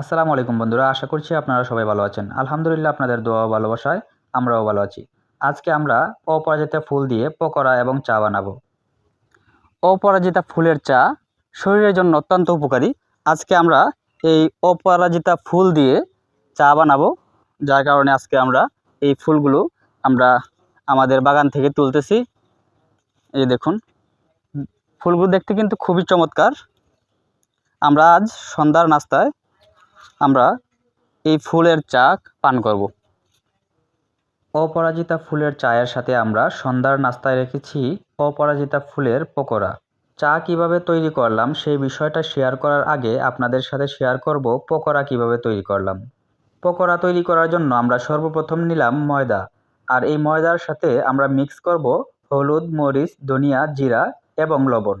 আসসালামু আলাইকুম বন্ধুরা, আশা করছি আপনারা সবাই ভালো আছেন। আলহামদুলিল্লাহ আপনাদের দোয়া ভালোবাসায় আমরাও ভালো আছি। আজকে আমরা অপরাজিতা ফুল দিয়ে পকোড়া এবং চা বানাবো। অপরাজিতা ফুলের চা শরীরের জন্য অত্যন্ত উপকারী। আজকে আমরা এই অপরাজিতা ফুল দিয়ে চা বানাবো। যার কারণে আজকে আমরা এই ফুলগুলো আমরা আমাদের বাগান থেকে তুলতেছি। এই দেখুন, ফুলগুলো দেখতে কিন্তু খুবই চমৎকার। আমরা আজ সন্ধ্যার নাস্তায় আমরা এই ফুলের চা পান করব। অপরাজিতা ফুলের চায়ের সাথে আমরা সন্ধ্যার নাস্তায় রেখেছি অপরাজিতা ফুলের পকোড়া। চা কীভাবে তৈরি করলাম সেই বিষয়টা শেয়ার করার আগে আপনাদের সাথে শেয়ার করব পকোড়া কীভাবে তৈরি করলাম। পকোড়া তৈরি করার জন্য আমরা সর্বপ্রথম নিলাম ময়দা, আর এই ময়দার সাথে আমরা মিক্স করব হলুদ, মরিচ, ধনিয়া, জিরা এবং লবণ।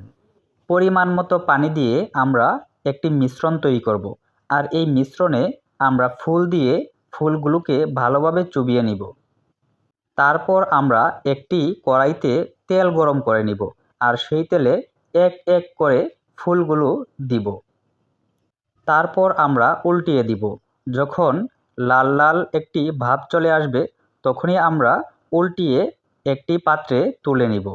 পরিমাণ মতো পানি দিয়ে আমরা একটি মিশ্রণ তৈরি করব। আর এই মিশ্রণে আমরা ফুল দিয়ে ফুলগুলোকে ভালোভাবে চুবিয়ে নিব। তারপর আমরা একটি কড়াইতে তেল গরম করে নিব আর সেই তেলে এক এক করে ফুলগুলো দিব। তারপর আমরা উল্টিয়ে দিব। যখন লাল লাল একটি ভাব চলে আসবে, তখনই আমরা উল্টিয়ে একটি পাত্রে তুলে নিব।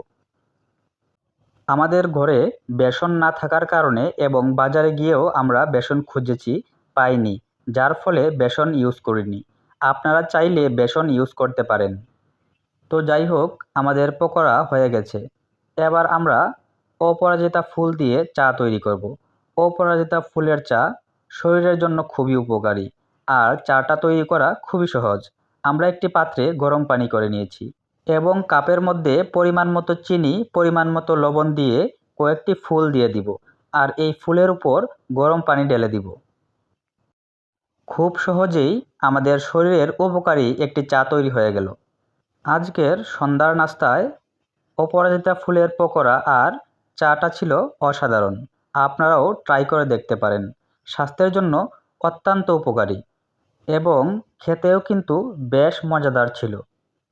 আমাদের ঘরে বেসন না থাকার কারণে এবং বাজারে গিয়েও আমরা বেসন খুঁজেছি, পাইনি, যার ফলে বেসন ইউজ করিনি। আপনারা চাইলে বেসন ইউজ করতে পারেন। তো যাই হোক, আমাদের পকোড়া হয়ে গেছে। এবার আমরা অপরাজিতা ফুল দিয়ে চা তৈরি করব। অপরাজিতা ফুলের চা শরীরের জন্য খুবই উপকারী। আর চাটা তৈরি করা খুবই সহজ। আমরা একটি পাত্রে গরম পানি করে নিয়েছি। এবং কাপের মধ্যে পরিমাণ মতো চিনি, পরিমাণ মতো লবণ দিয়ে কয়েকটি ফুল দিয়ে দিব আর এই ফুলের উপর গরম পানি ঢেলে দিব। খুব সহজেই আমাদের শরীরের উপকারী একটি চা তৈরি হয়ে গেল। আজকের সন্ধ্যার নাস্তায় অপরাজিতা ফুলের পকোড়া আর চাটা ছিল অসাধারণ। আপনারাও ট্রাই করে দেখতে পারেন। স্বাস্থ্যের জন্য অত্যন্ত উপকারী এবং খেতেও কিন্তু বেশ মজাদার ছিল।